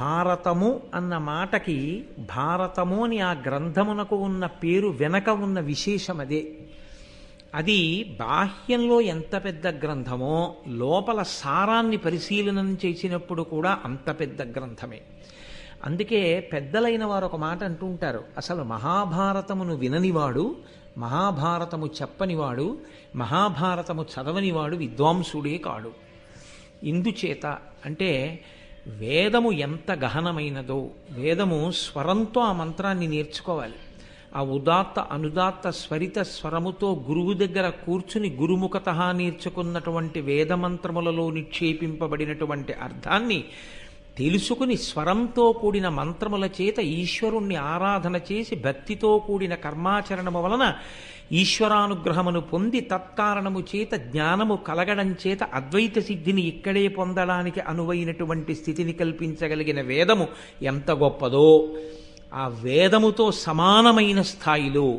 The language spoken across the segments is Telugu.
భారతము అన్న మాటకి భారతము అని ఆ గ్రంథమునకు ఉన్న పేరు వెనక ఉన్న విశేషం అదే. అది బాహ్యంలో ఎంత పెద్ద గ్రంథమో లోపల సారాన్ని పరిశీలనం చేసినప్పుడు కూడా అంత పెద్ద గ్రంథమే. అందుకే పెద్దలైన వారు ఒక మాట అంటూ ఉంటారు అసలు మహాభారతమును విననివాడు మహాభారతము చెప్పనివాడు మహాభారతము చదవనివాడు విద్వాంసుడే కాడు. ఇందుచేత అంటే వేదము ఎంత గహనమైనదో వేదము స్వరంతో ఆ మంత్రాన్ని నేర్చుకోవాలి. ఆ ఉదాత్త అనుదాత్త స్వరిత స్వరముతో గురువు దగ్గర కూర్చుని గురుముఖత నేర్చుకున్నటువంటి వేదమంత్రములలో నిక్షేపింపబడినటువంటి అర్థాన్ని తెలుసుకుని స్వరంతో కూడిన మంత్రముల చేత ఈశ్వరుణ్ణి ఆరాధన చేసి భక్తితో కూడిన కర్మాచరణము వలన ఈశ్వరానుగ్రహమును పొంది తత్కారణము చేత జ్ఞానము కలగడం చేత అద్వైత సిద్ధిని ఇక్కడే పొందడానికి అనువైనటువంటి స్థితిని కల్పించగలిగిన వేదము ఎంత గొప్పదో. ఆ వేదముతో సమానమైన స్థాయిలో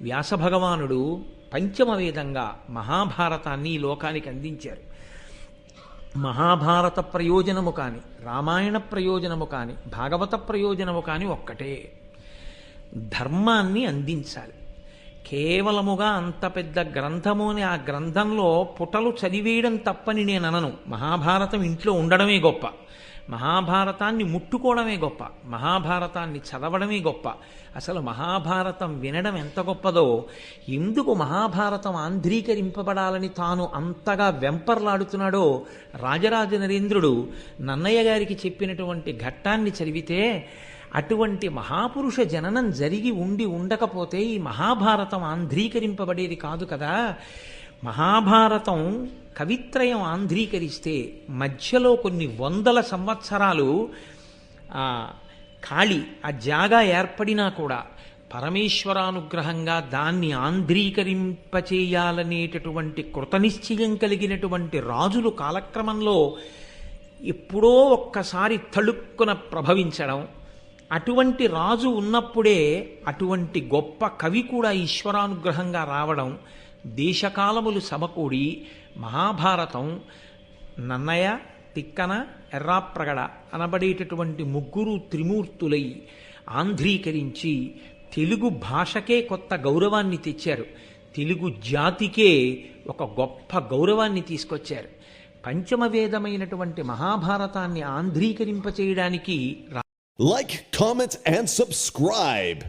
వ్యాసభగవానుడు పంచమ వేదంగా మహాభారతాన్ని లోకానికి అందించారు. మహాభారత ప్రయోజనము కాని రామాయణ ప్రయోజనము కాని భాగవత ప్రయోజనము కాని ఒక్కటే. ధర్మాన్ని అందించాలి. కేవలముగా అంత పెద్ద గ్రంథము అని ఆ గ్రంథంలో పుటలు చదివేయడం తప్పని నేను అనను మహాభారతం ఇంట్లో ఉండడమే గొప్ప. మహాభారతాన్ని ముట్టుకోవడమే గొప్ప. మహాభారతాన్ని చదవడమే గొప్ప. అసలు మహాభారతం వినడం ఎంత గొప్పదో ఎందుకు మహాభారతం ఆంధ్రీకరింపబడాలని తాను అంతగా వెంపర్లాడుతున్నాడో రాజరాజ నరేంద్రుడు నన్నయ్య గారికి చెప్పినటువంటి ఘట్టాన్ని చదివితే అటువంటి మహాపురుష జననం జరిగి ఉండి ఉండకపోతే ఈ మహాభారతం ఆంధ్రీకరింపబడేది కాదు కదా. మహాభారతం కవిత్రయం ఆంధ్రీకరిస్తే మధ్యలో కొన్ని వందల సంవత్సరాలు ఖాళీ ఆ జాగా ఏర్పడినా కూడా పరమేశ్వరానుగ్రహంగా దాన్ని ఆంధ్రీకరింపచేయాలనేటటువంటి కృతనిశ్చయం కలిగినటువంటి రాజులు కాలక్రమంలో ఎప్పుడో ఒక్కసారి తళుక్కున ప్రభవించడం. అటువంటి రాజు ఉన్నప్పుడే అటువంటి గొప్ప కవి కూడా ఈశ్వరానుగ్రహంగా రావడం దేశకాలములు సమకూడి మహాభారతం నన్నయ తిక్కన ఎర్రాప్రగడ అనబడేటటువంటి ముగ్గురు త్రిమూర్తులై ఆంధ్రీకరించి తెలుగు భాషకే కొత్త గౌరవాన్ని తెచ్చారు. తెలుగు జాతికే ఒక గొప్ప గౌరవాన్ని తీసుకొచ్చారు. పంచమవేదమైనటువంటి మహాభారతాన్ని ఆంధ్రీకరింపచేయడానికి Like, comment, and subscribe.